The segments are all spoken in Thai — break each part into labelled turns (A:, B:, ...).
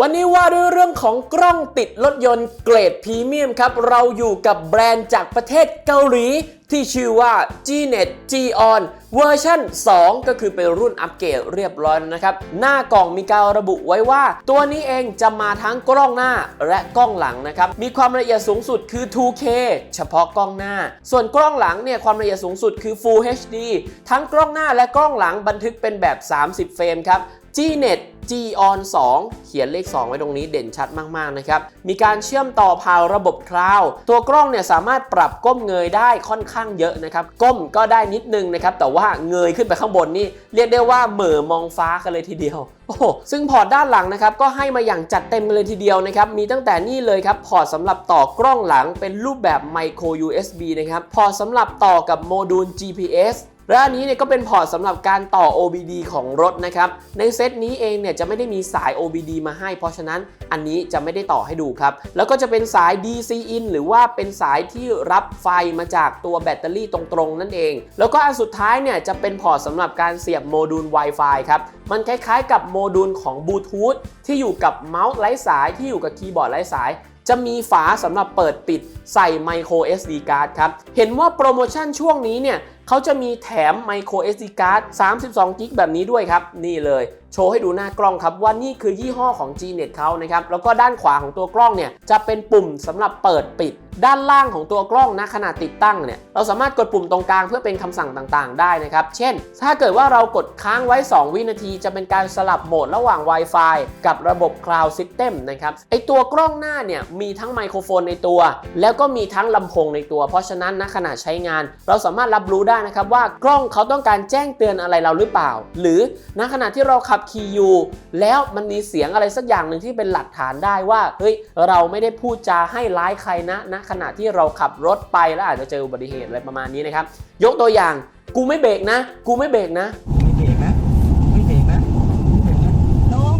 A: วันนี้ว่าด้วยเรื่องของกล้องติดรถยนต์เกรดพรีเมียมครับ เราอยู่กับแบรนด์จากประเทศเกาหลี ที่ชื่อว่า Gnet G-on เวอร์ชัน2 ก็คือเป็นรุ่นอัปเกรดเรียบร้อยแล้วนะครับ หน้ากล่องมีการระบุไว้ว่า ตัวนี้เองจะมาทั้งกล้องหน้าและกล้องหลังนะครับ มีความละเอียดสูงสุดคือ 2K เฉพาะกล้องหน้า ส่วนกล้องหลังเนี่ยความละเอียดสูงสุดคือ Full HD ทั้งกล้องหน้าและกล้องหลังบันทึกเป็นแบบ 30 เฟรมครับ Gnet G-on 2 เขียนเลข 2 ไว้ตรงนี้เด่นชัดมากๆนะครับ มีการเชื่อมต่อผ่านระบบคลาวด์ตัวกล้องเนี่ยสามารถปรับก้มเงยได้ค่อนข้างเยอะนะครับ ก้มก็ได้นิดนึงนะครับ แต่ว่าเงยขึ้นไปข้างบนนี่เรียกได้ว่าเหม่อมองฟ้ากันเลยทีเดียวโอ้ซึ่งพอร์ตด้านหลังนะครับก็ให้มาอย่างจัดเต็มเลยทีเดียวนะครับ มีตั้งแต่นี่เลยครับ พอร์ตสำหรับต่อกล้องหลังเป็นรูปแบบ micro USB นะครับ พอร์ตสำหรับต่อกับโมดูล GPS และอันนี้เนี่ยก็เป็นพอร์ตสำหรับการต่อ OBD ของรถนะครับ ในเซตนี้เองเนี่ยจะไม่ได้มีสาย OBD มาให้ เพราะฉะนั้นอันนี้จะไม่ได้ต่อให้ดูครับ แล้วก็จะเป็นสาย DC in หรือว่าเป็นสายที่รับไฟมาจากตัวแบตเตอรี่ตรงๆ นั่นเอง แล้วก็อันสุดท้ายเนี่ยจะเป็นพอร์ตสำหรับการเสียบโมดูล Wi-Fi ครับ มันคล้ายๆ กับโมดูลของบลูทูธที่อยู่กับเมาส์ไร้สายที่อยู่กับคีย์บอร์ดไร้สายจะมีฝาสำหรับเปิดปิดใส่ micro SD card ครับ เห็นว่าโปรโมชั่นช่วงนี้เนี่ย เขาจะมีแถม micro SD card 32 g b แบบนี้ด้วยครับ นี่เลย โชว์ให้ดูหน้ากล้องครับ ว่านี่คือยี่ห้อของ Gnet เขานะครับ แล้วก็ด้านขวาของตัวกล้องเนี่ย จะเป็นปุ่มสำหรับเปิดปิด ด้านล่างของตัวกล้องนะขณะติดตั้งเนี่ย เราสามารถกดปุ่มตรงกลางเพื่อเป็นคำสั่งต่างๆ ได้นะครับ เช่น ถ้าเกิดว่าเรากดค้างไว้ 2 วินาที จะเป็นการสลับโหมดระหว่าง Wi-Fi กับระบบ Cloud System นะครับ ไอตัวกล้องหน้าเนี่ยมีทั้งไมโครโฟนในตัว แล้วก็มีทั้งลำโพงในตัว เพราะฉะนั้นณขณะใช้งาน เราสามารถรับรู้ได้นะครับว่ากล้องเขาต้องการแจ้งเตือนอะไรเราหรือเปล่า หรือณขณะที่เราขับขี่อยู่แล้วมันมีเสียงอะไรสักอย่างหนึ่งที่เป็นหลักฐานได้ว่าเฮ้ยเราไม่ได้พูดจาให้ร้ายใครนะณขณะที่เราขับรถไปแล้วอาจจะเจออุบัติเหตุอะไรประมาณนี้นะครับยกตัวอย่างกูไม่เบรกนะ กูไม่เบรกนะ
B: ไม่เบรกนะไม่เบรกนะไม่เบรกนะน้อง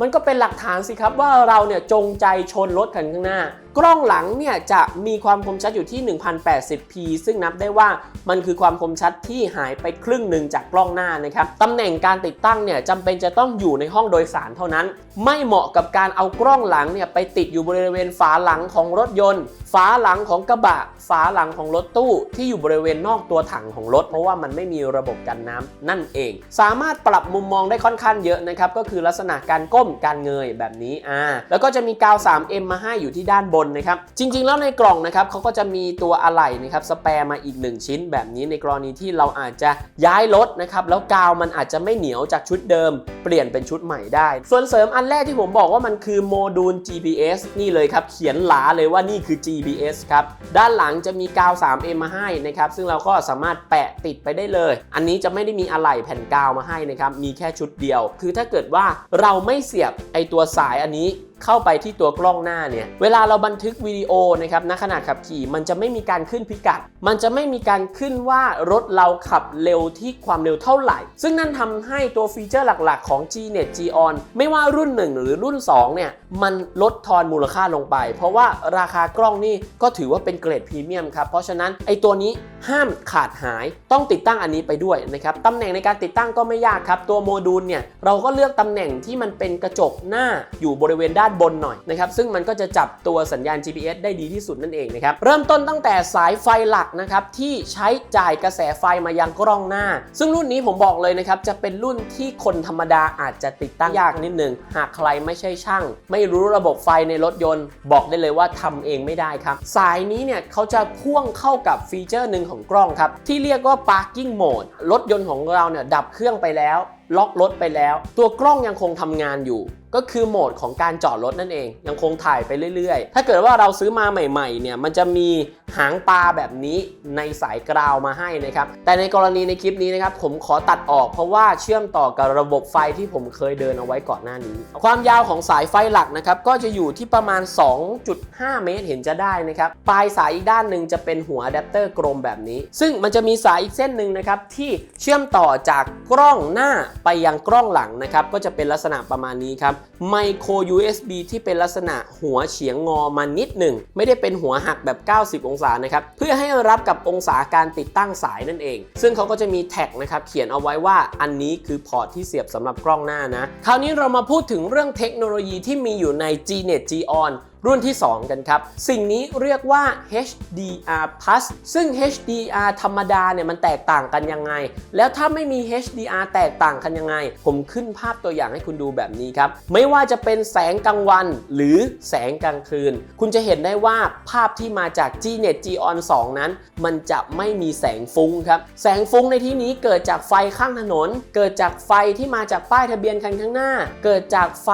A: มันก็เป็นหลักฐานสิครับว่าเราเนี่ยจงใจชนรถคันข้างหน้า กล้องหลังเนี่ยจะมีความคมชัดอยู่ที่ 1080p ซึ่งนับได้ว่ามันคือความคมชัดที่หายไปครึ่งหนึ่งจากกล้องหน้านะครับตำแหน่งการติดตั้งเนี่ยจำเป็นจะต้องอยู่ในห้องโดยสารเท่านั้น ไม่เหมาะกับการเอากล้องหลังเนี่ยไปติดอยู่บริเวณฝาหลังของรถยนต์ ฝาหลังของกระบะ ฝาหลังของรถตู้ที่อยู่บริเวณนอกตัวถังของรถ เพราะว่ามันไม่มีระบบกันน้ำนั่นเอง สามารถปรับมุมมองได้ค่อนข้างเยอะนะครับก็คือลักษณะการก้มการเงยแบบนี้อ่าแล้วก็จะมีกาว 3M มาให้อยู่ที่ด้านบนนะครับจริง ๆ แล้วในกล่องนะครับเขาก็จะมีตัวอะไหล่นะครับสแปร์มาอีก 1 ชิ้น แบบนี้ในกรณีที่เราอาจจะย้ายรถนะครับแล้วกาวมันอาจจะไม่เหนียวจากชุดเดิม เปลี่ยนเป็นชุดใหม่ได้ ส่วนเสริมอันแรกที่ผมบอกว่ามันคือโมดูล GPS นี่เลยครับ เขียนหลาเลยว่านี่คือ GPS ครับ ด้านหลังจะมีกาว 3M มาให้นะครับ ซึ่งเราก็สามารถแปะติดไปได้เลย อันนี้จะไม่ได้มีอะไหล่แผ่นกาวมาให้นะครับ มีแค่ชุดเดียว คือถ้าเกิดว่าเราไม่เสียบไอตัวสายอันนี้ เข้าไปที่ตัวกล้องหน้าเนี่ย เวลาเราบันทึกวิดีโอนะครับณขณะขับขี่มันจะไม่มีการขึ้นพิกัด มันจะไม่มีการขึ้นว่ารถเราขับเร็วที่ความเร็วเท่าไหร่ ซึ่งนั่นทำให้ตัวฟีเจอร์หลักๆ ของ Gnet G-on ไม่ว่ารุ่น 1 หรือรุ่น 2 เนี่ย มันลดทอนมูลค่าลงไป เพราะว่าราคากล้องนี่ก็ถือว่าเป็นเกรดพรีเมียมครับ เพราะฉะนั้นไอตัวนี้ห้ามขาดหายต้องติดตั้งอันนี้ไปด้วยนะครับตำแหน่งในการติดตั้งก็ไม่ยากครับ ตัวโมดูลเนี่ยเราก็เลือกตำแหน่งที่มันเป็นกระจกหน้าอยู่บริเวณด้านบนหน่อยนะครับซึ่งมันก็จะจับตัวสัญญาณ GPS ได้ดีที่สุดนั่นเองนะครับเริ่มต้นตั้งแต่สายไฟหลักนะครับที่ใช้จ่ายกระแสไฟมายังกล้องหน้า ซึ่งรุ่นนี้ผมบอกเลยนะครับจะเป็นรุ่นที่คนธรรมดาอาจจะติดตั้งยากนิดนึงหากใครไม่ใช่ช่าง ไม่รู้ระบบไฟในรถยนต์ บอกได้เลยว่าทำเองไม่ได้ครับ สายนี้เนี่ยเขาจะพ่วงเข้ากับฟีเจอร์หนึ่งของกล้องครับ ที่เรียกว่า parking mode รถยนต์ของเราเนี่ยดับเครื่องไปแล้ว ล็อกรถไปแล้ว ตัวกล้องยังคงทำงานอยู่ ก็คือโหมดของการจอดรถนั่นเอง ยังคงถ่ายไปเรื่อยๆ ถ้าเกิดว่าเราซื้อมาใหม่ๆเนี่ยมันจะมีหางปลาแบบนี้ในสายกราวมาให้นะครับ แต่ในกรณีในคลิปนี้นะครับผมขอตัดออกเพราะว่าเชื่อมต่อกับระบบไฟที่ผมเคยเดินเอาไว้ก่อนหน้านี้ ความยาวของสายไฟหลักนะครับก็จะอยู่ที่ประมาณ 2.5 เมตรเห็นจะได้นะครับปลายสายอีกด้านหนึ่งจะเป็นหัวอะแดปเตอร์กลมแบบนี้ ซึ่งมันจะมีสายอีกเส้นหนึ่งนะครับที่เชื่อมต่อจากกล้องหน้าไปยังกล้องหลังนะครับก็จะเป็นลักษณะประมาณนี้ครับไมโคร USB ที่เป็นลักษณะหัวเฉียงงอมานิดหนึ่ง ไม่ได้เป็นหัวหักแบบ 90 องศานะครับ เพื่อให้รับกับองศาการติดตั้งสายนั่นเอง ซึ่งเขาก็จะมีแท็กนะครับเขียนเอาไว้ว่าอันนี้คือพอร์ตที่เสียบสำหรับกล้องหน้านะ คราวนี้เรามาพูดถึงเรื่องเทคโนโลยีที่มีอยู่ใน Gnet G-on รุ่นที่ 2 กันครับ สิ่งนี้เรียกว่า HDR Plus ซึ่ง HDR ธรรมดาเนี่ยมันแตกต่างกันยังไง แล้วถ้าไม่มี HDR แตกต่างกันยังไง ผมขึ้นภาพตัวอย่างให้คุณดูแบบนี้ครับ ไม่ว่าจะเป็นแสงกลางวันหรือแสงกลางคืน คุณจะเห็นได้ว่าภาพที่มาจาก Gnet G-on 2 นั้น มันจะไม่มีแสงฟุ้งครับ แสงฟุ้งในที่นี้เกิดจากไฟข้างถนน เกิดจากไฟที่มาจากป้ายทะเบียนคันข้างหน้า เกิดจากไฟ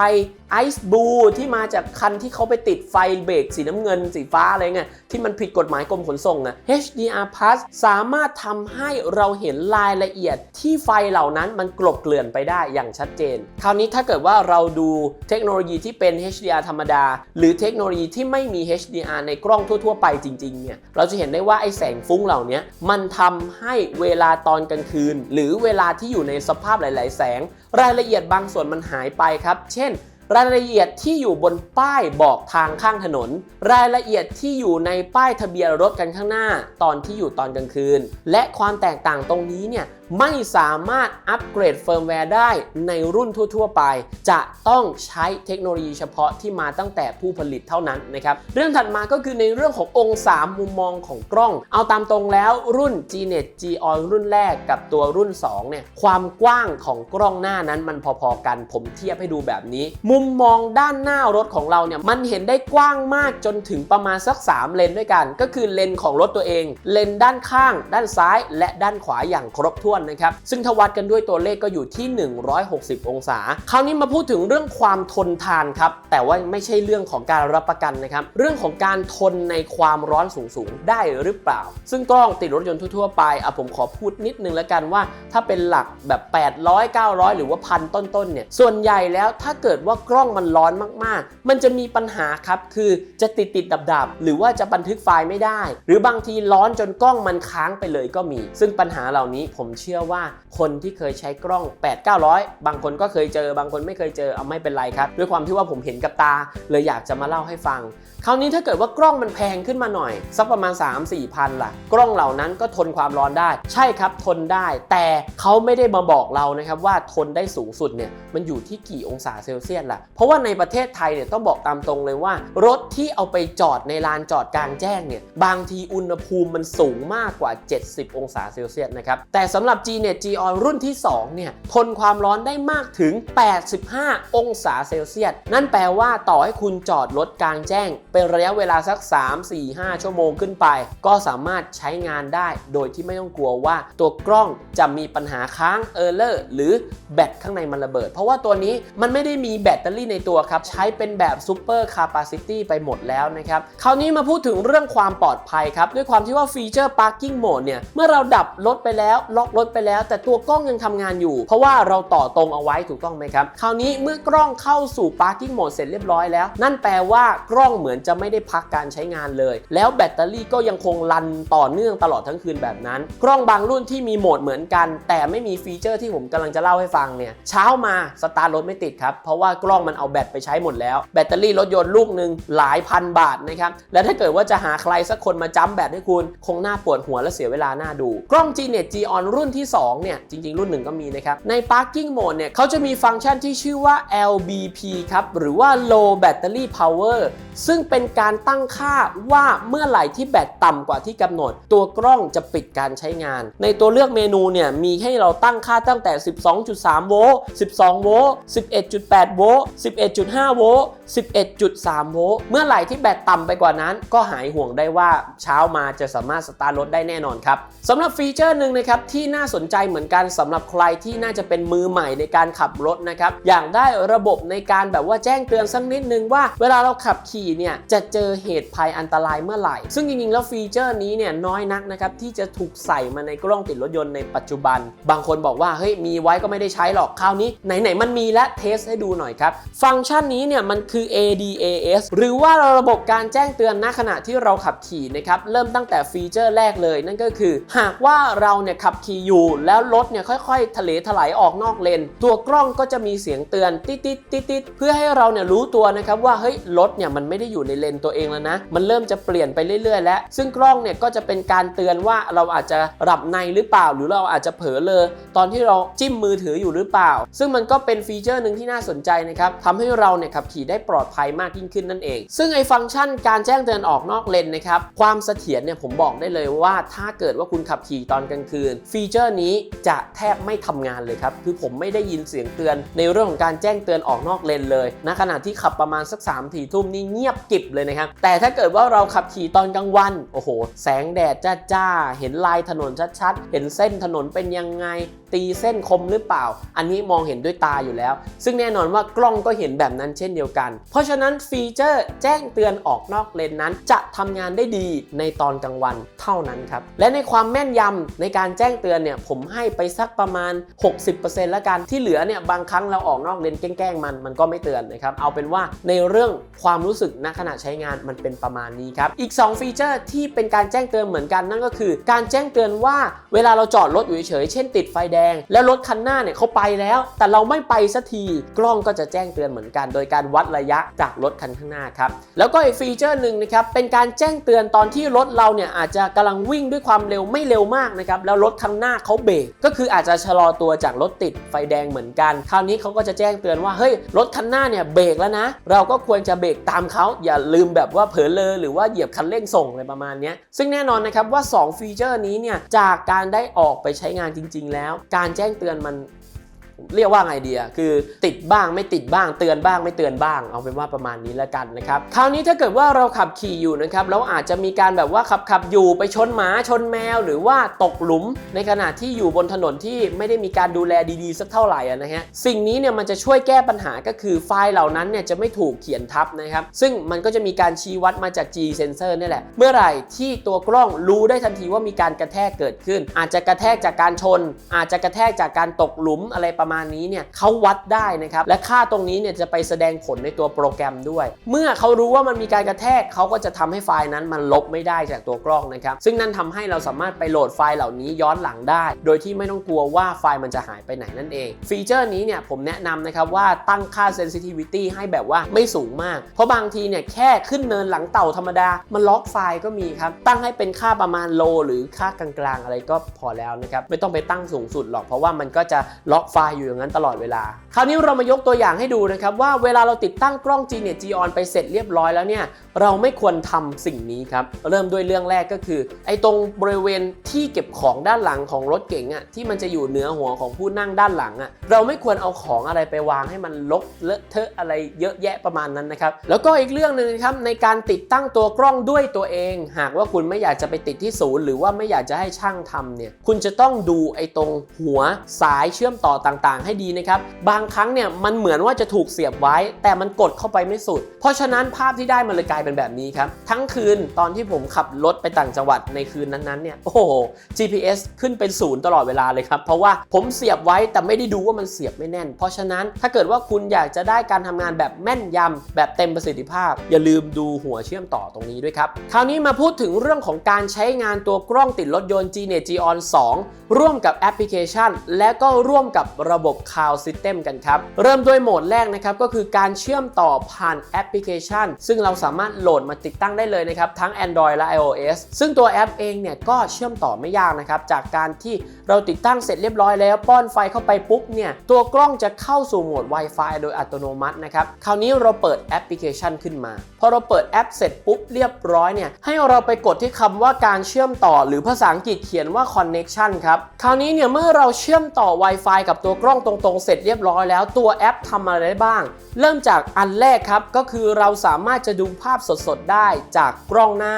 A: ไอซ์บูที่มาจากคันที่เขาไปติดไฟเบรกสีน้ำเงินสีฟ้าอะไรเงี้ยที่มันผิดกฎหมายกรมขนส่งอะ HDR Plus สามารถทำให้เราเห็นรายละเอียดที่ไฟเหล่านั้นมันกลบเกลื่อนไปได้อย่างชัดเจน คราวนี้ถ้าเกิดว่าเราดูเทคโนโลยีที่เป็น HDR ธรรมดา หรือเทคโนโลยีที่ไม่มี HDR ในกล้องทั่ว ๆ ไปจริงๆเนี่ยเราจะเห็นได้ว่าไอ้แสงฟุ้งเหล่านี้มันทำให้เวลาตอนกลางคืน หรือเวลาที่อยู่ในสภาพหลาย ๆ แสง รายละเอียดบางส่วนมันหายไปครับ เช่น รายละเอียดที่อยู่บนป้ายบอกทางข้างถนน รายละเอียดที่อยู่ในป้ายทะเบียนรถกันข้างหน้า ตอนที่อยู่ตอนกลางคืน และความแตกต่างตรงนี้เนี่ย ไม่สามารถอัปเกรดเฟิร์มแวร์ได้ในรุ่นทั่ว ๆ ไป จะต้องใช้เทคโนโลยีเฉพาะที่มาตั้งแต่ผู้ผลิตเท่านั้นนะครับ เรื่องถัดมาก็คือในเรื่องขององศามุมมองของกล้อง เอาตามตรงแล้วรุ่น Gnet G-on รุ่นแรกกับตัวรุ่น2เนี่ยความกว้างของกล้องหน้านั้นมันพอๆกัน ผมเทียบให้ดูแบบนี้ มุมมองด้านหน้ารถของเราเนี่ยมันเห็นได้กว้างมากจนถึงประมาณสัก 3 เลนด้วยกัน ก็คือเลนของรถตัวเอง เลนด้านข้าง ด้านซ้าย และด้านขวาอย่างครบถ้วนนะครับ ซึ่งถ้าวัดกันด้วยตัวเลขก็อยู่ที่ 160 องศา คราวนี้มาพูดถึงเรื่องความทนทานครับ แต่ว่าไม่ใช่เรื่องของการรับประกันนะครับ เรื่องของการทนในความร้อนสูงๆ ได้หรือเปล่า ซึ่งกล้องติดรถยนต์ทั่วๆไปอะผมขอพูดนิดนึงแล้วกันว่า ถ้าเป็นหลักแบบ 800 900 หรือว่าพันต้นๆเนี่ย ส่วนใหญ่แล้วถ้าเกิดว่ากล้องมันร้อนมากๆ มันจะมีปัญหาครับคือจะติดติดดับดับๆหรือว่าจะบันทึกไฟล์ไม่ได้ หรือบางทีร้อนจนกล้องมันค้างไปเลยก็มี ซึ่งปัญหาเหล่านี้ผมเชื่อื่อว่าคนที่เคยใช้กล้อง 8 900 บางคนก็เคยเจอบางคนไม่เคยเจอเอาไม่เป็นไรครับ ด้วยความที่ว่าผมเห็นกับตา เลยอยากจะมาเล่าให้ฟัง คราวนี้ถ้าเกิดว่ากล้องมันแพงขึ้นมาหน่อย สักประมาณ 3 4พันล่ะ กล้องเหล่านั้นก็ทนความร้อนได้ ใช่ครับทนได้ แต่เขาไม่ได้มาบอกเรานะครับว่าทนได้สูงสุดเนี่ยมันอยู่ที่กี่องศาเซลเซียสล่ะ เพราะว่าในประเทศไทยเนี่ยต้องบอกตามตรงเลยว่า รถที่เอาไปจอดในลานจอดกลางแจ้งเนี่ยบางทีอุณหภูมิมันสูงมากกว่า 70 องศาเซลเซียสนะครับแต่สำหรับ Gnet G-on รุ่นที่ 2 เนี่ย ทนความร้อนได้มากถึง 85 องศาเซลเซียส นั่นแปลว่าต่อให้คุณจอดรถกลางแจ้ง เป็นระยะเวลาสัก 3 4 5 ชั่วโมงขึ้นไป ก็สามารถใช้งานได้ โดยที่ไม่ต้องกลัวว่าตัวกล้องจะมีปัญหาค้างเออร์เลอร์หรือแบตข้างในมันระเบิด เพราะว่าตัวนี้มันไม่ได้มีแบตเตอรี่ในตัวครับ ใช้เป็นแบบซูเปอร์คาปาซิตี้ไปหมดแล้วนะครับคราวนี้มาพูดถึงเรื่องความปลอดภัยครับด้วยความที่ว่าฟีเจอร์ Parking Mode เนี่ยเมื่อเราดับรถไปแล้วล็อกรถไปแล้ว แต่ตัวกล้องยังทำงานอยู่ เพราะว่าเราต่อตรงเอาไว้ถูกต้องไหมครับ คราวนี้เมื่อกล้องเข้าสู่ Parking Mode เสร็จเรียบร้อยแล้ว นั่นแปลว่ากล้องเหมือนจะไม่ได้พักการใช้งานเลย แล้วแบตเตอรี่ก็ยังคงรันต่อเนื่องตลอดทั้งคืนแบบนั้น กล้องบางรุ่นที่มีโหมดเหมือนกัน แต่ไม่มีฟีเจอร์ที่ผมกำลังจะเล่าให้ฟังเนี่ยเช้ามาสตาร์ทรถไม่ติดครับเพราะว่ากล้องมันเอาแบตไปใช้หมดแล้ว แบตเตอรี่รถยนต์ลูกหนึ่งหลายพันบาทนะครับและถ้าเกิดว่าจะหาใครสักคนมาจ้ำแบตให้คุณ คงน่าปวดหัวและเสียเวลาหน้าดู กล้อง Gnet G-on รุ่นที่2 เนี่ย จริง ๆ รุ่นหนึ่งก็มีนะครับ ใน Parking Mode เนี่ยเขาจะมีฟังก์ชันที่ชื่อว่า LBP ครับ หรือว่า Low Battery Power ซึ่งเป็นการตั้งค่าว่าเมื่อไหร่ที่แบตต่ำกว่าที่กำหนด ตัวกล้องจะปิดการใช้งาน ในตัวเลือกเมนูเนี่ย มีให้เราตั้งค่าตั้งแต่ 12.3 โวลต์ 12 โวลต์ 11.8 โวลต์ 11.5 โวลต์ 11.3 โวลต์เมื่อไหร่ที่แบตต่ำไปกว่านั้น ก็หายห่วงได้ว่าเช้ามาจะสามารถสตาร์ทรถได้แน่นอนครับสำหรับฟีเจอร์หนึ่งนะครับที่น่าาสนใจเหมือนกันสำหรับใครที่น่าจะเป็นมือใหม่ในการขับรถนะครับอย่างได้ระบบในการแบบว่าแจ้งเตือนสักนิดนึงว่า เวลาเราขับขี่เนี่ยจะเจอเหตุภัยอันตรายเมื่อไหร่ ซึ่งจริงๆแล้วฟีเจอร์นี้เนี่ยน้อยนักนะครับที่จะถูกใส่มาในกล้องติดรถยนต์ในปัจจุบัน บางคนบอกว่าเฮ้ยมีไว้ก็ไม่ได้ใช้หรอกคราวนี้ไหนๆมันมีและเทสให้ดูหน่อยครับ ฟังก์ชันนี้เนี่ยมันคือ ADAS หรือว่าระบบการแจ้งเตือนณขณะที่เราขับขี่นะครับเริ่มตั้งแต่ฟีเจอร์แรกเลย นั่นก็คือ หากว่าเราเนี่ยขับขี่อยู่ แล้วรถเนี่ยค่อยๆทะเลถลายออกนอกเลน ตัวกล้องก็จะมีเสียงเตือนติดติดติดติดเพื่อให้เราเนี่ยรู้ตัวนะครับว่าเฮ้ยรถเนี่ยมันไม่ได้อยู่ในเลนตัวเองแล้วนะ มันเริ่มจะเปลี่ยนไปเรื่อย ๆ แล้ว ซึ่งกล้องเนี่ยก็จะเป็นการเตือนว่าเราอาจจะหลับในหรือเปล่า หรือเราอาจจะเผลอเลอตอนที่เราจิ้มมือถืออยู่หรือเปล่า ซึ่งมันก็เป็นฟีเจอร์หนึ่งที่น่าสนใจนะครับทำให้เราเนี่ยขับขี่ได้ปลอดภัยมากยิ่งขึ้นนั่นเอง ซึ่งไอ้ฟังก์ชันการแจ้งเตือนออกนอกเลนนะครับความเสถียรเนี่ยผมบอกได้เลยว่าถ้าเกิดว่าคุณขับขี่ตอนกลางคืนฟีเจอร์นี้จะแทบไม่ทำงานเลยครับ คือผมไม่ได้ยินเสียงเตือน ในเรื่องของการแจ้งเตือนออกนอกเลนเลยณขณะที่ขับประมาณสัก3ามถี่ทุ่มนี่เงียบกิบเลยนะครับ แต่ถ้าเกิดว่าเราขับขี่ตอนกลางวัน โอ้โห แสงแดดจ้าๆ เห็นลายถนนชัดๆ เห็นเส้นถนนเป็นยังไง ตีเส้นคมหรือเปล่า อันนี้มองเห็นด้วยตาอยู่แล้ว ซึ่งแน่นอนว่ากล้องก็เห็นแบบนั้นเช่นเดียวกัน เพราะฉะนั้นฟีเจอร์แจ้งเตือนออกนอกเลนนั้น จะทำงานได้ดีในตอนกลางวันเท่านั้นครับ และในความแม่นยำในการแจ้งเตือนเนี่ยผมให้ไปสักประมาณ 60%แล้วกันที่เหลือเนี่ยบางครั้งเราออกนอกเลนแกล้งมันมันก็ไม่เตือนนะครับเอาเป็นว่าในเรื่องความรู้สึกณขณะใช้งานมันเป็นประมาณนี้ครับอีก 2 ฟีเจอร์ที่เป็นการแจ้งเตือนเหมือนกันนั่นก็คือ การแจ้งเตือนว่าเวลาเราจอดรถอยู่เฉยเช่น ติดไฟแดง แล้วรถคันหน้าเนี่ยเขาไปแล้ว แต่เราไม่ไปสักทีกล้องก็จะแจ้งเตือนเหมือนกัน โดยการวัดระยะจากรถคันข้างหน้าครับแล้วก็อีกฟีเจอร์หนึ่งนะครับเป็นการแจ้งเตือนตอนที่รถเราเนี่ยอาจจะกำลังวิ่งด้วยความเร็วไม่เร็วมากนะครับแล้วรถข้างหน้าเขาเบรกก็คืออาจจะชะลอตัวจากรถติดไฟแดงเหมือนกัน คราวนี้เขาก็จะแจ้งเตือนว่าเฮ้ยรถคันหน้าเนี่ยเบรกแล้วนะ เราก็ควรจะเบรกตามเขาอย่าลืมแบบว่าเผลอเลอหรือว่าเหยียบคันเร่งส่งอะไรประมาณนี้ซึ่งแน่นอนนะครับว่า 2 ฟีเจอร์นี้เนี่ยจากการได้ออกไปใช้งานจริง ๆ แล้ว การแจ้งเตือนมัน เรียกว่าไงดีอะคือติดบ้างไม่ติดบ้างเตือนบ้างไม่เตือนบ้าง เอาเป็นว่าประมาณนี้แล้วกันนะครับคราวนี้ถ้าเกิดว่าเราขับขี่อยู่นะครับแล้วอาจจะมีการแบบว่าขับขับอยู่ไปชนหมาชนแมว หรือว่าตกหลุม ในขณะที่อยู่บนถนนที่ไม่ได้มีการดูแลดีๆ สักเท่าไหร่นะฮะสิ่งนี้เนี่ยมันจะช่วยแก้ปัญหาก็คือไฟล์เหล่านั้นเนี่ยจะไม่ถูกเขียนทับนะครับซึ่งมันก็จะมีการชี้วัดมาจาก G sensor นี่แหละ เมื่อไหร่ที่ตัวกล้องรู้ได้ทันทีว่ามีการกระแทกเกิดขึ้น อาจจะกระแทกจากการชน อาจจะกระแทกจากการตกหลุมอะไรประมาณนี้เนี่ยเขาวัดได้นะครับ และค่าตรงนี้เนี่ยจะไปแสดงผลในตัวโปรแกรมด้วย เมื่อเขารู้ว่ามันมีการกระแทกเขาก็จะทำให้ไฟล์นั้นมันลบไม่ได้จากตัวกล้องนะครับ ซึ่งนั่นทำให้เราสามารถไปโหลดไฟล์เหล่านี้ย้อนหลังได้ โดยที่ไม่ต้องกลัวว่าไฟล์มันจะหายไปไหนนั่นเอง ฟีเจอร์นี้เนี่ยผมแนะนำนะครับว่าตั้งค่า sensitivity ให้แบบว่าไม่สูงมาก เพราะบางทีเนี่ยแค่ขึ้นเนินหลังเต่าธรรมดา มันล็อกไฟล์ก็มีครับ ตั้งให้เป็นค่าประมาณโลหรือค่ากลางๆ อะไรก็พอแล้วนะครับ ไม่ต้องไปตั้งสูงสุดหรอกเพราะว่ามันก็จะล็อกไฟล์อยู่อย่างนั้นตลอดเวลา คราวนี้เรามายกตัวอย่างให้ดูนะครับว่าเวลาเราติดตั้งกล้อง G Net G On ไปเสร็จเรียบร้อยแล้วเนี่ย เราไม่ควรทำสิ่งนี้ครับ เริ่มด้วยเรื่องแรกก็คือ ไอ้ตรงบริเวณที่เก็บของด้านหลังของรถเก๋งอะที่มันจะอยู่เหนือหัวของผู้นั่งด้านหลังอะเราไม่ควรเอาของอะไรไปวางให้มันลกเลอะเทอะอะไรเยอะแยะประมาณนั้นนะครับ แล้วก็อีกเรื่องหนึ่งครับในการติดตั้งตัวกล้องด้วยตัวเอง หากว่าคุณไม่อยากจะไปติดที่ศูนย์ หรือว่าไม่อยากจะให้ช่างทำเนี่ยคุณจะต้องดูไอ้ตรงหัวสายเชื่อมต่อต่างๆ ให้ดีนะครับบางครั้งเนี่ยมันเหมือนว่าจะถูกเสียบไว้ แต่มันกดเข้าไปไม่สุด เพราะฉะนั้นภาพที่ได้มันเลยกลายเป็นแบบนี้ครับ ทั้งคืนตอนที่ผมขับรถไปต่างจังหวัดในคืนนั้นๆเนี่ยโอ้โห GPS ขึ้นเป็นศูนย์ตลอดเวลาเลยครับ เพราะว่าผมเสียบไว้แต่ไม่ได้ดูว่ามันเสียบไม่แน่น เพราะฉะนั้นถ้าเกิดว่าคุณอยากจะได้การทำงานแบบแม่นยำแบบเต็มประสิทธิภาพ อย่าลืมดูหัวเชื่อมต่อตรงนี้ด้วยครับ คราวนี้มาพูดถึงเรื่องของการใช้งานตัวกล้องติดรถยนต์ Gnet Geon 2 ร่วมกับแอปพลิเคชัน และก็ร่วมกับระบบ Cloud System กันครับ เริ่มด้วยโหมดแรกนะครับก็คือการเชื่อมต่อผ่านแอปพลิเคชัน ซึ่งเราสามารถโหลดมาติดตั้งได้เลยนะครับ ทั้ง Android และ iOS ซึ่งตัวแอปเองเนี่ยก็เชื่อมต่อไม่ยากนะครับ จากการที่เราติดตั้งเสร็จเรียบร้อยแล้ว ป้อนไฟเข้าไปปุ๊บเนี่ยตัวกล้องจะเข้าสู่โหมด Wi-Fi โดยอัตโนมัตินะครับ คราวนี้เราเปิดแอปพลิเคชันขึ้นมา พอเราเปิดแอปเสร็จปุ๊บเรียบร้อยเนี่ยให้เราไปกดที่คำว่าการเชื่อมต่อ หรือภาษาอังกฤษเขียนว่า connection ครับคราวนี้เนี่ยเมื่อเราเชื่อมต่อ Wi-Fi กับตัวกล้องตรงๆ เสร็จเรียบร้อยแล้วตัวแอปทำอะไรได้บ้าง เริ่มจากอันแรกครับก็คือเราสามารถจะดูภาพสดๆ ได้จากกล้องหน้า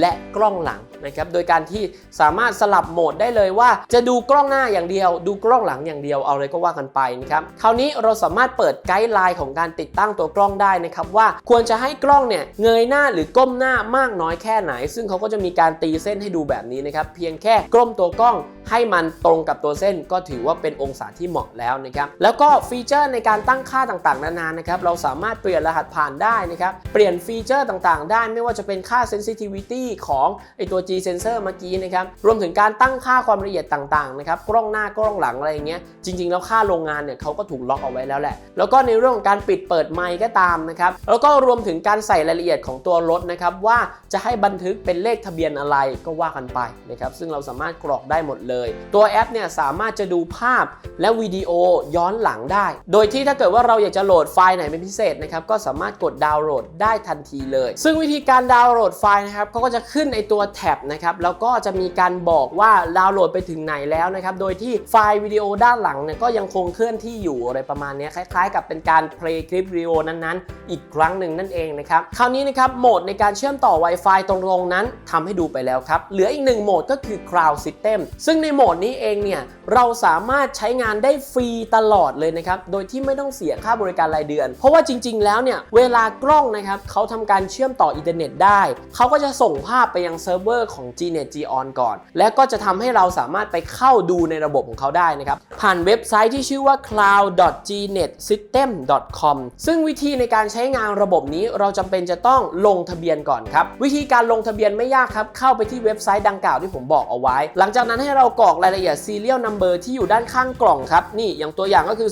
A: และกล้องหลังนะครับ โดยการที่สามารถสลับโหมดได้เลยว่า จะดูกล้องหน้าอย่างเดียว ดูกล้องหลังอย่างเดียวเอาเลยก็ว่ากันไปนะครับคราวนี้เราสามารถเปิดไกด์ไลน์ของการติดตั้งตัวกล้องได้นะครับว่าควรจะให้กล้องเนี่ยเงยหน้าหรือก้มหน้ามากน้อยแค่ไหน ซึ่งเขาก็จะมีการตีเส้นให้ดูแบบนี้นะครับเพียงแค่ก้มตัวกล้องให้มันตรงกับตัวเส้นก็ถือว่าเป็นองศาที่เหมาะแล้วนะครับแล้วก็ฟีเจอร์ในการตั้งค่าต่างๆ นานานะครับเราสามารถเปลี่ยนรหัสผ่านได้นะครับเปลี่ยนฟีเจอร์ต่างๆ ได้ไม่ว่าจะเป็นค่า sensitivity ที่ของไอตัว G sensor เมื่อกี้นะครับ รวมถึงการตั้งค่าความละเอียดต่างๆนะครับ กล้องหน้ากล้องหลังอะไรอย่างเงี้ย จริง ๆ แล้วค่าโรงงานเนี่ยเขาก็ถูกล็อกเอาไว้แล้วแหละ แล้วก็ในเรื่องของการปิดเปิดไมค์ก็ตามนะครับ แล้วก็รวมถึงการใส่รายละเอียดของตัวรถนะครับว่าจะให้บันทึกเป็นเลขทะเบียนอะไรก็ว่ากันไปนะครับ ซึ่งเราสามารถกรอกได้หมดเลย ตัวแอปเนี่ยสามารถจะดูภาพและวิดีโอย้อนหลังได้ โดยที่ถ้าเกิดว่าเราอยากจะโหลดไฟล์ไหนเป็นพิเศษนะครับก็สามารถกดดาวน์โหลดได้ทันทีเลย ซึ่งวิธีการดาวน์โหลดไฟล์นะครับเขาก็จะขึ้นไอตัวแท็บนะครับแล้วก็จะมีการบอกว่าดาวน์โหลดไปถึงไหนแล้วนะครับโดยที่ไฟล์วิดีโอด้านหลังเนี่ยก็ยังคงเคลื่อนที่อยู่อะไรประมาณนี้คล้าย ๆ กับเป็นการเพลย์คลิปวิดีโอนั้นๆ อีกครั้งหนึ่งนั่นเองนะครับคราวนี้นะครับโหมดในการเชื่อมต่อ Wi-Fi ตรงๆนั้นทำให้ดูไปแล้วครับเหลืออีกหนึ่งโหมดก็คือ Cloud System ซึ่งในโหมดนี้เองเนี่ยเราสามารถใช้งานได้ฟรีตลอดเลยนะครับโดยที่ไม่ต้องเสียค่าบริการรายเดือน เพราะว่าจริง ๆ แล้วเนี่ยเวลากล้องนะครับเขาทำการเชื่อมต่ออินเทอร์เน็ตได้เขาก็จะส่งภาพไปยังเซิร์ฟเวอร์ของ Gnet Geon ก่อน และก็จะทำให้เราสามารถไปเข้าดูในระบบของเขาได้นะครับ ผ่านเว็บไซต์ที่ชื่อว่า cloud.gnetsystem.com ซึ่งวิธีในการใช้งานระบบนี้เราจำเป็นจะต้องลงทะเบียนก่อนครับ วิธีการลงทะเบียนไม่ยากครับ เข้าไปที่เว็บไซต์ดังกล่าวที่ผมบอกเอาไว้ หลังจากนั้นให้เรากรอกรายละเอียด serial number ที่อยู่ด้านข้างกล่องครับนี่อย่างตัวอย่างก็คือ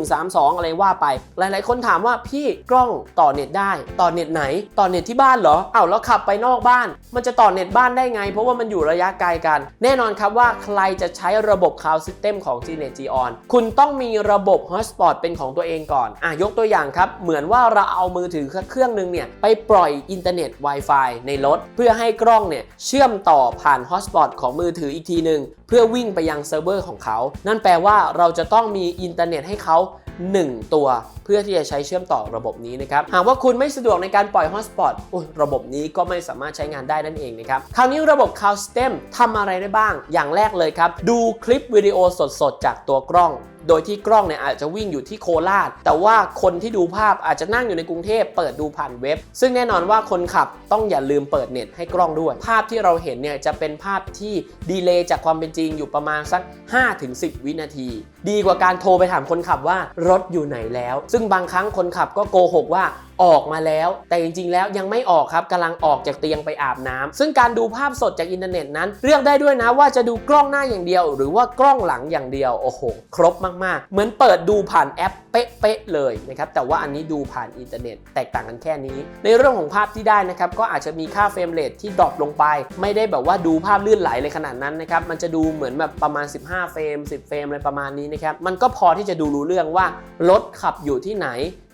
A: 22132 อะไรว่าไป หลาย ๆ คนถามว่าพี่กล้องต่อเน็ตได้ ต่อเน็ตไหน ต่อเน็ตที่บ้านเหรออ้าวแล้วขับไปนอกบ้านมันจะต่อเน็ตบ้านได้ไง เพราะว่ามันอยู่ระยะไกลกัน แน่นอนครับว่าใครจะใช้ระบบ Cloud System ของ Gnet Geon คุณต้องมีระบบ Hotspot เป็นของตัวเองก่อนอะยกตัวอย่างครับ เหมือนว่าเราเอามือถือเครื่องหนึงเนี่ยไปปล่อยอินเทอร์เน็ต Wi-Fi ในรถ เพื่อให้กล้องเนี่ยเชื่อมต่อผ่าน Hotspot ของมือถืออีกทีหนึ่งเพื่อวิ่งไปยังเซิร์ฟเวอร์ของเขา นั่นแปลว่าเราจะต้องมีอินเทอร์เน็ตให้เขา 1 ตัว เพื่อที่จะใช้เชื่อมต่อระบบนี้นะครับ หากว่าคุณไม่สะดวกในการปล่อยฮอตสปอตระบบนี้ก็ไม่สามารถใช้งานได้นั่นเองนะครับ คราวนี้ระบบ Cloud System ทำอะไรได้บ้าง อย่างแรกเลยครับ ดูคลิปวิดีโอสดๆ จากตัวกล้อง โดยที่กล้องเนี่ยอาจจะวิ่งอยู่ที่โคราช แต่ว่าคนที่ดูภาพอาจจะนั่งอยู่ในกรุงเทพเปิดดูผ่านเว็บ ซึ่งแน่นอนว่าคนขับต้องอย่าลืมเปิดเน็ตให้กล้องด้วย ภาพที่เราเห็นเนี่ยจะเป็นภาพที่ดีเลย์จากความเป็นจริงอยู่ประมาณสัก 5-10 วินาที ดีกว่าการโทรไปถามคนขับว่ารถอยู่ไหนแล้ว ซึ่งบางครั้งคนขับก็โกหกว่า ออกมาแล้ว แต่จริงๆ แล้วยังไม่ออกครับกำลังออกจากเตียงไปอาบน้ำซึ่งการดูภาพสดจากอินเทอร์เน็ตนั้น เลือกได้ด้วยนะว่าจะดูกล้องหน้าอย่างเดียว หรือว่ากล้องหลังอย่างเดียวโอ้โหครบมากๆ เหมือนเปิดดูผ่านแอปเป๊ะๆเลยนะครับแต่ว่าอันนี้ดูผ่านอินเทอร์เน็ตแตกต่างกันแค่นี้ ในเรื่องของภาพที่ได้นะครับก็อาจจะมีค่าเฟรมเรทที่ดรอปลงไป ไม่ได้แบบว่าดูภาพลื่นไหลเลยขนาดนั้นนะครับมันจะดูเหมือนแบบประมาณ 15 เฟรม 10 เฟรมอะไรประมาณนี้นะครับมันก็พอที่จะดูรู้เรื่องว่ารถขับอยู่ที่ไหน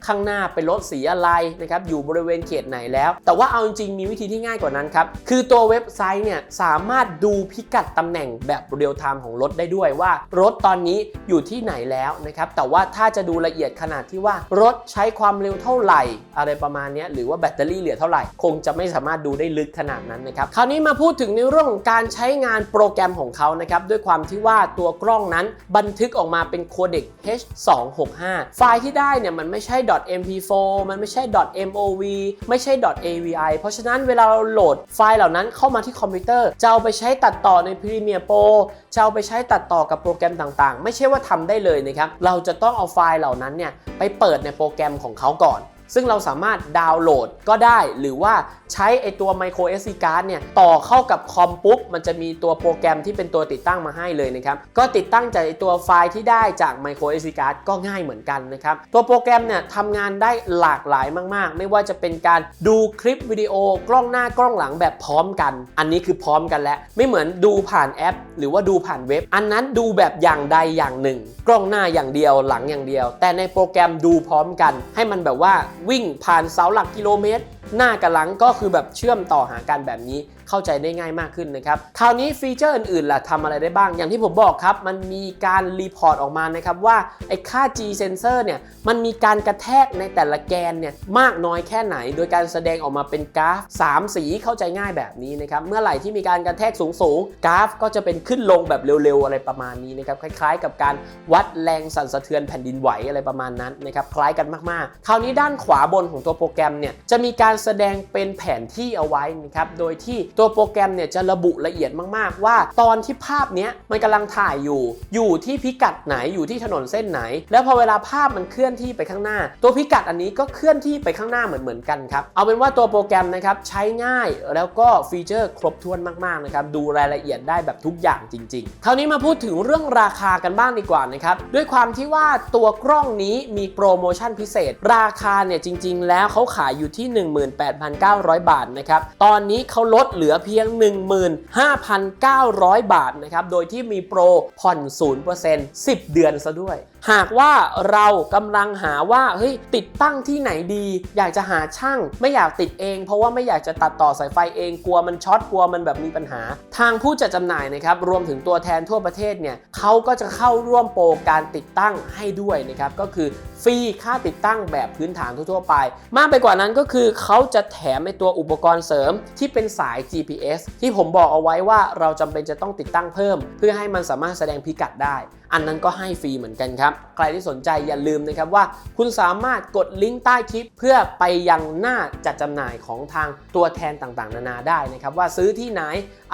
A: ข้างหน้าเป็นรถสีอะไรนะครับอยู่บริเวณเขตไหนแล้ว แต่ว่าเอาจริงๆมีวิธีที่ง่ายกว่านั้นครับ คือตัวเว็บไซต์เนี่ยสามารถดูพิกัดตำแหน่งแบบเรียลไทม์ของรถได้ด้วยว่า รถตอนนี้อยู่ที่ไหนแล้วนะครับแต่ว่าถ้าจะดูละเอียดขนาดที่ว่ารถใช้ความเร็วเท่าไหร่ อะไรประมาณนี้หรือว่าแบตเตอรี่เหลือเท่าไหร่ คงจะไม่สามารถดูได้ลึกขนาดนั้นนะครับคราวนี้มาพูดถึงในเรื่องของการใช้งานโปรแกรมของเขานะครับด้วยความที่ว่าตัวกล้องนั้นบันทึกออกมาเป็นโคเด็ก H265 ไฟล์ที่ได้เนี่ยมันไม่ใช่ .mp4 มันไม่ใช่ .mov ไม่ใช่ .avi เพราะฉะนั้นเวลาเราโหลดไฟล์เหล่านั้นเข้ามาที่คอมพิวเตอร์จะเอาไปใช้ตัดต่อใน Premiere Pro จะเอาไปใช้ตัดต่อกับโปรแกรมต่างๆ ไม่ใช่ว่าทำได้เลยนะครับ เราจะต้องเอาไฟล์เหล่านั้นเนี่ยไปเปิดในโปรแกรมของเขาก่อน ซึ่งเราสามารถดาวน์โหลดก็ได้ หรือว่าใช้ไอตัว micro SD card เนี่ยต่อเข้ากับคอมปุ๊บ มันจะมีตัวโปรแกรมที่เป็นตัวติดตั้งมาให้เลยนะครับ ก็ติดตั้งจากไอตัวไฟล์ที่ได้จาก micro SD card ก็ง่ายเหมือนกันนะครับ ตัวโปรแกรมเนี่ยทำงานได้หลากหลายมาก ๆ ไม่ว่าจะเป็นการดูคลิปวิดีโอกล้องหน้ากล้องหลังแบบพร้อมกัน อันนี้คือพร้อมกันแล้ว ไม่เหมือนดูผ่านแอป หรือว่าดูผ่านเว็บ อันนั้นดูแบบอย่างใดอย่างหนึ่ง กล้องหน้าอย่างเดียวหลังอย่างเดียว แต่ในโปรแกรมดูพร้อมกัน ให้มันแบบว่าวิ่งผ่านเสาหลักกิโลเมตร หน้ากับหลังก็คือแบบเชื่อมต่อหากันแบบนี้ เข้าใจได้ง่ายมากขึ้นนะครับคราวนี้ฟีเจอร์อื่นๆล่ะทำอะไรได้บ้าง อย่างที่ผมบอกครับ มันมีการรีพอร์ตออกมานะครับว่าไอ้ค่า G sensor เนี่ยมันมีการกระแทกในแต่ละแกนเนี่ยมากน้อยแค่ไหน โดยการแสดงออกมาเป็นกราฟ 3 สีเข้าใจง่ายแบบนี้นะครับเมื่อไหร่ที่มีการกระแทกสูงๆกราฟ ก็จะเป็นขึ้นลงแบบเร็วๆอะไรประมาณนี้นะครับคล้ายๆ กับการวัดแรงสั่นสะเทือนแผ่นดินไหวอะไรประมาณนั้นนะครับคล้ายกันมากๆ คราวนี้ด้านขวาบนของตัวโปรแกรมเนี่ยจะมีการแสดงเป็นแผนที่เอาไว้นะครับโดยที่ตัวตัวโปรแกรมเนี่ยจะระบุละเอียดมากๆ ว่า ตอนที่ภาพเนี้ยมันกำลังถ่ายอยู่ อยู่ที่พิกัดไหนอยู่ที่ถนนเส้นไหน แล้วพอเวลาภาพมันเคลื่อนที่ไปข้างหน้า ตัวพิกัดอันนี้ก็เคลื่อนที่ไปข้างหน้าเหมือนเหมือนกันครับเอาเป็นว่าตัวโปรแกรมนะครับใช้ง่ายแล้วก็ฟีเจอร์ครบถ้วนมากๆนะครับดูรายละเอียดได้แบบทุกอย่างจริง ๆ คราวนี้มาพูดถึงเรื่องราคากันบ้างดีกว่านะครับด้วยความที่ว่าตัวกล้องนี้มีโปรโมชั่นพิเศษ ราคาเนี่ยจริง ๆ แล้วเขาขายอยู่ที่ 18,900 บาทนะครับตอนนี้เขาลดเหลือเพียง 15,900 บาทนะครับ โดยที่มีโปรผ่อน 0% 10 เดือนซะด้วย หากว่าเรากำลังหาว่าเฮ้ยติดตั้งที่ไหนดี อยากจะหาช่าง ไม่อยากติดเอง เพราะว่าไม่อยากจะตัดต่อสายไฟเองกลัวมันช็อตกลัวมันแบบมีปัญหา ทางผู้จัดจำหน่ายนะครับรวมถึงตัวแทนทั่วประเทศเนี่ยเขาก็จะเข้าร่วมโปรการติดตั้งให้ด้วยนะครับก็คือฟรีค่าติดตั้งแบบพื้นฐานทั่วๆไป มากไปกว่านั้นก็คือเขาจะแถมในตัวอุปกรณ์เสริมที่เป็นสาย GPS ที่ผมบอกเอาไว้ว่าเราจำเป็นจะต้องติดตั้งเพิ่ม เพื่อให้มันสามารถแสดงพิกัดได้ อันนั้นก็ให้ฟรีเหมือนกันครับ ใครที่สนใจอย่าลืมนะครับว่า คุณสามารถกดลิงก์ใต้คลิป เพื่อไปยังหน้าจัดจำหน่ายของทางตัวแทนต่างๆ นานาได้นะครับว่าซื้อที่ไหน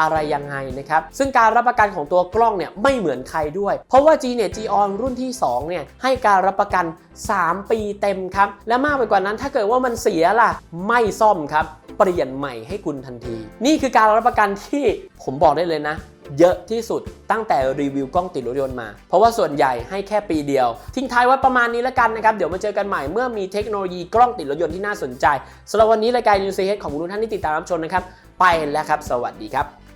A: อะไรยังไงนะครับซึ่งการรับประกันของตัวกล้องเนี่ยไม่เหมือนใครด้วย เพราะว่า G เนี่ย G on รุ่นที่2เนี่ยให้การรับประกัน 3 ปีเต็มครับและมากไปกว่านั้นถ้าเกิดว่ามันเสียล่ะไม่ซ่อมครับเปลี่ยนใหม่ให้คุณทันที นี่คือการรับประกันที่ผมบอกได้เลยนะ เยอะที่สุดตั้งแต่รีวิวกล้องติดรถยนต์มา เพราะว่าส่วนใหญ่ให้แค่ปีเดียว ทิ้งท้ายไว้ประมาณนี้แล้วกันนะครับ เดี๋ยวมาเจอกันใหม่เมื่อมีเทคโนโลยีกล้องติดรถยนต์ที่น่าสนใจสำหรับวันนี้รายการ Newseat ของทุกท่านที่ติดตามรับชมนะครับ ไปแล้วครับ สวัสดีครับ